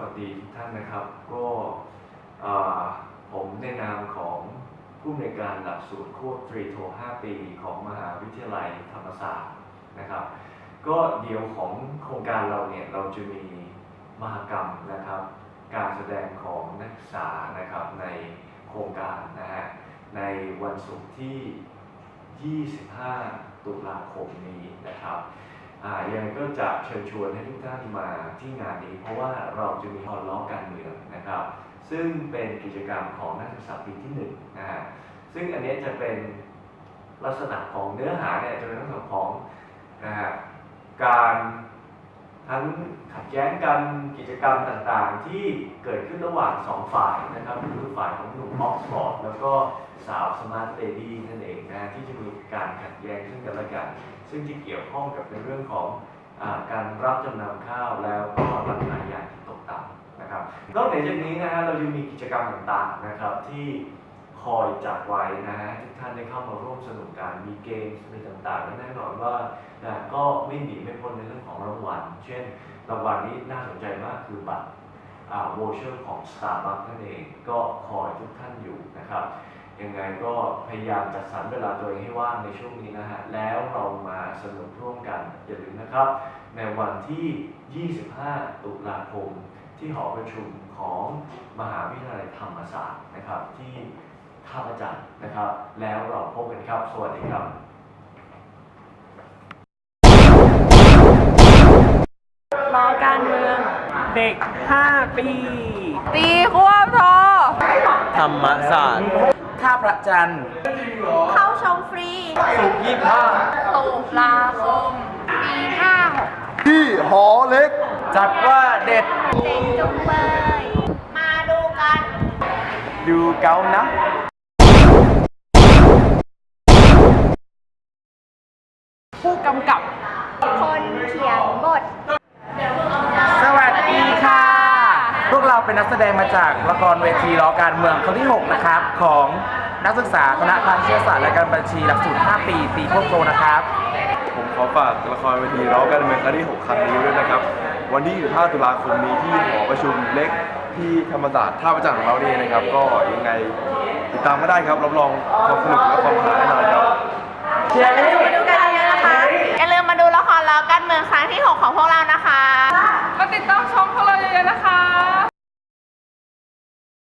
วัสดีทุก็อ่านนะครับ ก็ผมในนามของผู้อำนการหลักสูตรควบตรีโท 5 ปีของมหาวิทยาลัยธรรมศาสตร์นะครับ ก็เดียวของโครงการเราเนี่ยเราจะมีมหกรรมนะครับ การแสดงของนักศึกษานะครับในโครงการนะฮะในวันศุกร์ที่ 25 ตุลาคมนี้นะครับ ยังก็จะเชิญชวนให้ทุกท่านมาที่งานนี้ เพราะว่าเราจะมีฮอลล้อการเมืองนะครับ ซึ่งเป็นกิจกรรมของนักศึกษาปีที่หนึ่งนะฮะซึ่งอันนี้จะเป็นลักษณะของเนื้อหาเนี่ยจะเป็นลักษณะของนะฮะการ ทั้งขัดแย้งกันกิจกรรมต่างๆ ที่เกิดขึ้นระหว่างสองฝ่ายนะครับคือฝ่ายของหนุ่มออกซฟอร์ดแล้วก็สาวสมาร์ทเลดี้นั่นเองนะที่จะมีการขัดแย้งซึ่งกันและกัน ซึ่งที่เกี่ยวข้องกับในเรื่องของอการรับจำนำข้าวแล้วก็ราคายางที่ตกต่ำนะครับนอกจากนี้นะฮะเรายังมีกิจกรรมต่างๆนะครับที่ คอยจัดไว้นะฮะทุกท่านได้เข้ามาร่วมสนุกกันมีเกมมีต่างๆและแน่นอนว่านะก็ไม่หนีไม่พ้นในเรื่องของรางวัล เช่น รางวัลนี้น่าสนใจมากคือบัตรอ่าโวเชอร์ของ Starbucks นั่นเอง ก็คอยทุกท่านอยู่นะครับ ยังไงก็พยายามจัดสรรเวลาตัวเองให้ว่างในช่วงนี้นะฮะ แล้วเรามาสนุกร่วมกัน อย่าลืมนะครับ ในวันที่ 25 ตุลาคม ที่หอประชุมของมหาวิทยาลัยธรรมศาสตร์นะครับ ที่ ท่าพระจันทร์นะครับ แล้วเราพบกันครับ สวัสดีครับรอการเมือง เด็ก 5 ปี ตีควบทอธรรมศาสตร์ท่าพระจันทร์เข้าชมฟรีสุขยี่ห้าตุลาคมปีห้าหกที่หอเล็ก จัดว่าเด็ดเจ๋งจุงเบยมาดูกัน ดูเกานะ ผู้กำกับ คนเขียนบท สวัสดีค่ะ พวกเราเป็นนักแสดงมาจากละครเวทีล้อการเมืองครั้งที่ 6 นะครับ ของนักศึกษาคณะพาณิชยศาสตร์และการบัญชีหลักสูตร 5 ปีตีพวกโตนะครับ ผมขอฝากละครเวทีร้องการเมืองครั้งที่ 6 ครั้งนี้ด้วยนะครับ วันที่25ตุลาคมนี้ที่หอประชุมเล็กที่ธรรมศาสตร์ท่าประจันทร์ของเรานี่นะครับ ก็ยังไงติดตามก็ได้ครับรับรองความสนุกและความหาแน่นอนครับอย่าลืมมาดูกันเยอะๆนะคะ อย่าลืมมาดู การแล้วกันเมืองครั้งที่ 6 ของพวกเรานะคะ